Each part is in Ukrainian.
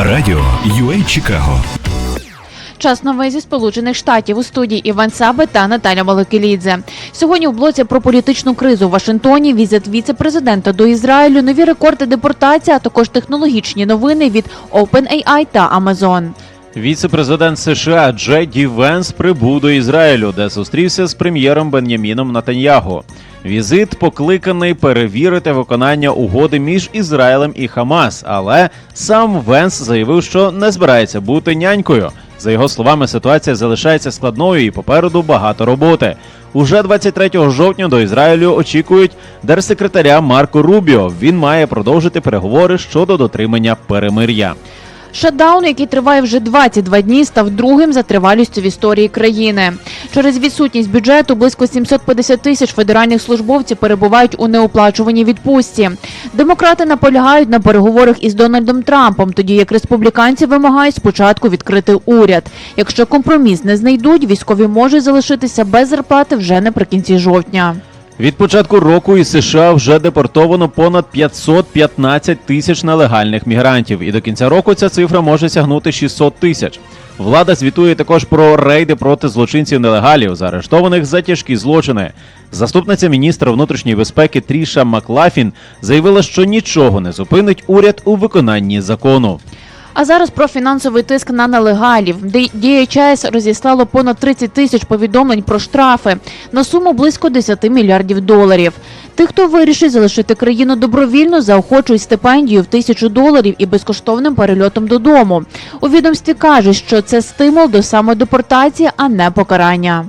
Радіо UA Чикаго. Час новин зі Сполучених Штатів у студії Іван Саби та Наталя Маликелідзе. Сьогодні у блоці про політичну кризу в Вашингтоні, візит віце-президента до Ізраїлю, нові рекорди депортації, а також технологічні новини від OpenAI та Amazon. Віце-президент США Джей Ді Венс прибув до Ізраїлю, де зустрівся з прем'єром Бен'яміном Натаньягу. Візит покликаний перевірити виконання угоди між Ізраїлем і Хамас, але сам Венс заявив, що не збирається бути нянькою. За його словами, ситуація залишається складною і попереду багато роботи. Уже 23 жовтня до Ізраїлю очікують держсекретаря Марко Рубіо. Він має продовжити переговори щодо дотримання перемир'я. Шатдаун, який триває вже 22 дні, став другим за тривалістю в історії країни. Через відсутність бюджету близько 750 тисяч федеральних службовців перебувають у неоплачуваній відпустці. Демократи наполягають на переговорах із Дональдом Трампом, тоді як республіканці вимагають спочатку відкрити уряд. Якщо компроміс не знайдуть, військові можуть залишитися без зарплати вже наприкінці жовтня. Від початку року із США вже депортовано понад 515 тисяч нелегальних мігрантів, і до кінця року ця цифра може сягнути 600 тисяч. Влада звітує також про рейди проти злочинців нелегалів, заарештованих за тяжкі злочини. Заступниця міністра внутрішньої безпеки Тріша Маклафін заявила, що нічого не зупинить уряд у виконанні закону. А зараз про фінансовий тиск на нелегалів. Д- DHS розіслало понад 30 тисяч повідомлень про штрафи на суму близько 10 мільярдів доларів. Тих, хто вирішить залишити країну добровільно, заохочують стипендію в тисячу доларів і безкоштовним перельотом додому. У відомстві кажуть, що це стимул до самодепортації, а не покарання.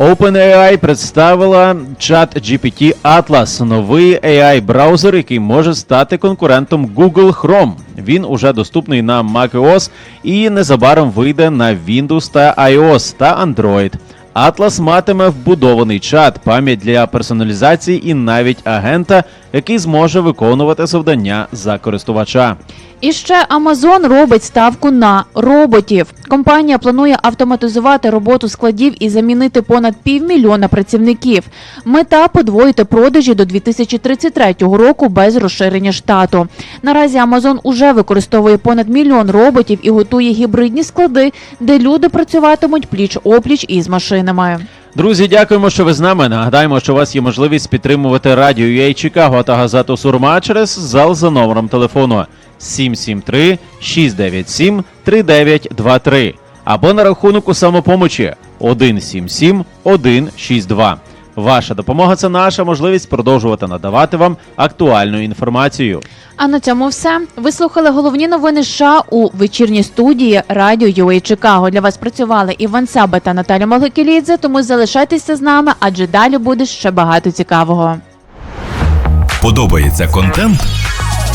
OpenAI представила чат GPT Atlas, новий AI-браузер, який може стати конкурентом Google Chrome. Він уже доступний на macOS і незабаром вийде на Windows та iOS та Android. Atlas матиме вбудований чат, пам'ять для персоналізації і навіть агента, який зможе виконувати завдання за користувача. І ще Amazon робить ставку на роботів. Компанія планує автоматизувати роботу складів і замінити понад півмільйона працівників. Мета подвоїти продажі до 2033 року без розширення штату. Наразі Amazon уже використовує понад мільйон роботів і готує гібридні склади, де люди працюватимуть пліч опліч із машинами. Друзі, дякуємо, що ви з нами. Нагадаємо, що у вас є можливість підтримувати радіо UA Чикаго та газету Сурма через зал за номером телефону 773 697 3923 або на рахунок у самопомочі 177 162. Ваша допомога це наша можливість продовжувати надавати вам актуальну інформацію. А на цьому все. Ви слухали головні новини США у вечірній студії Радіо UA Чикаго. Для вас працювали Іван Саба та Наталя Маликелідзе, тому залишайтеся з нами, адже далі буде ще багато цікавого. Подобається контент?